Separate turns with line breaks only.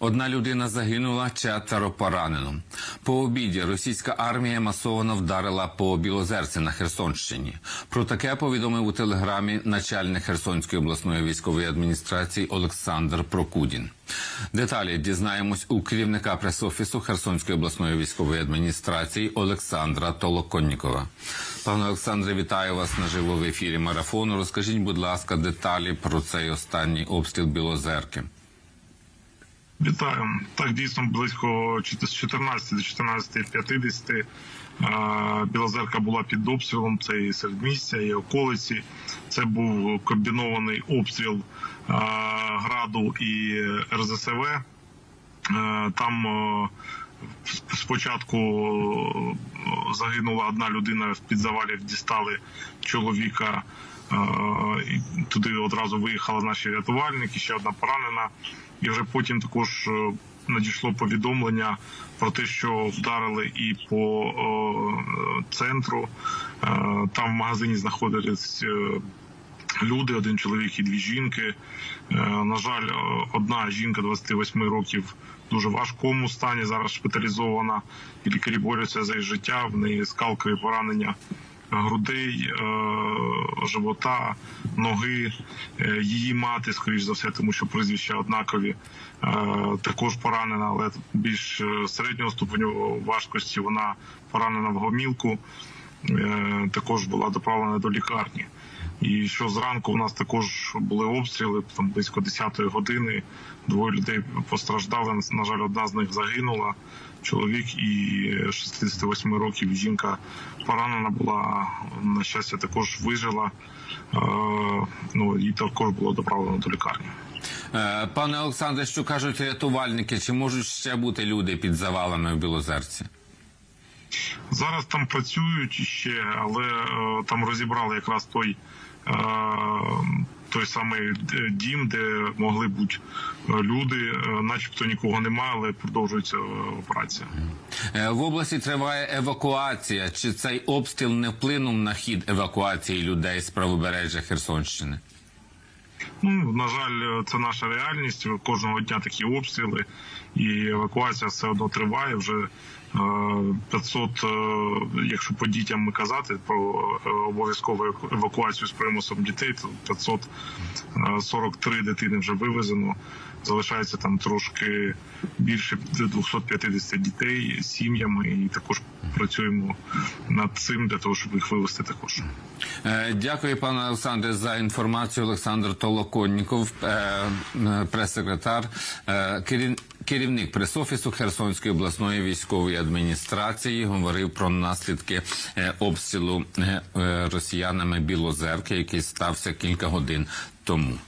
Одна людина загинула, четверо поранено. По обіді російська армія масово вдарила по Білозерці на Херсонщині. Про таке повідомив у телеграмі начальник Херсонської обласної військової адміністрації Олександр Прокудін. Деталі дізнаємось у керівника прес-офісу Херсонської обласної військової адміністрації Олександра Толоконнікова. Пане Олександре, вітаю вас наживо в ефірі марафону. Розкажіть, будь ласка, деталі про цей останній обстріл Білозерки.
Вітаю. Так, дійсно, близько з 14 до 14.50 е, Білозерка була під обстрілом. Це і середмістя, і околиці. Це був комбінований обстріл граду і РЗСВ. Е, Там спочатку е, загинула одна людина в підзавалі, дістали чоловіка. е, Туди одразу виїхали наші рятувальники, ще одна поранена. І вже потім також е, надійшло повідомлення про те, що вдарили і по центру. Там в магазині знаходились люди, один чоловік і дві жінки. Е, На жаль, одна жінка 28 років в дуже важкому стані. Зараз шпиталізована і лікарі борються за її життя. В неї скалкові поранення грудей, е, живота, ноги. Е, Її мати, скоріш за все, тому що прізвища однакові, також поранена, але більш середнього ступеню важкості. Вона поранена в гомілку. Е, також була доправлена до лікарні. І що зранку у нас також були обстріли, там близько 10-ї години. Двоє людей постраждали. На жаль, одна з них загинула. Чоловік і 68 років жінка поранена була. На щастя, також вижила. Е, Ну їй також було доправлено до лікарні.
Е, Пане Олександре, що кажуть рятувальники? Чи можуть ще бути люди під завалами в Білозерці?
Зараз там працюють ще, але е, там розібрали якраз той, е, той самий е, дім, де могли бути люди, начебто нікого немає, але продовжується операція.
В області триває евакуація. Чи цей обстріл не вплинув на хід евакуації людей з правобережжя Херсонщини?
Ну на жаль, це наша реальність. Кожного дня такі обстріли, і евакуація все одно триває. Вже 500, е, якщо по дітям ми казати про е, обов'язкову евакуацію з примусом дітей, то 543 дитини вже вивезено. Залишається там трошки більше 250 дітей сім'ями, і також працюємо над цим для того, щоб їх вивезти також.
Е, Дякую, пане Олександре, за інформацію. Олександр Толоконніков, е, е, прес-секретар, е, керів- керівник прес-офісу Херсонської обласної військової адміністрації, говорив про наслідки е, обстрілу е, е, росіянами Білозерки, який стався кілька годин тому.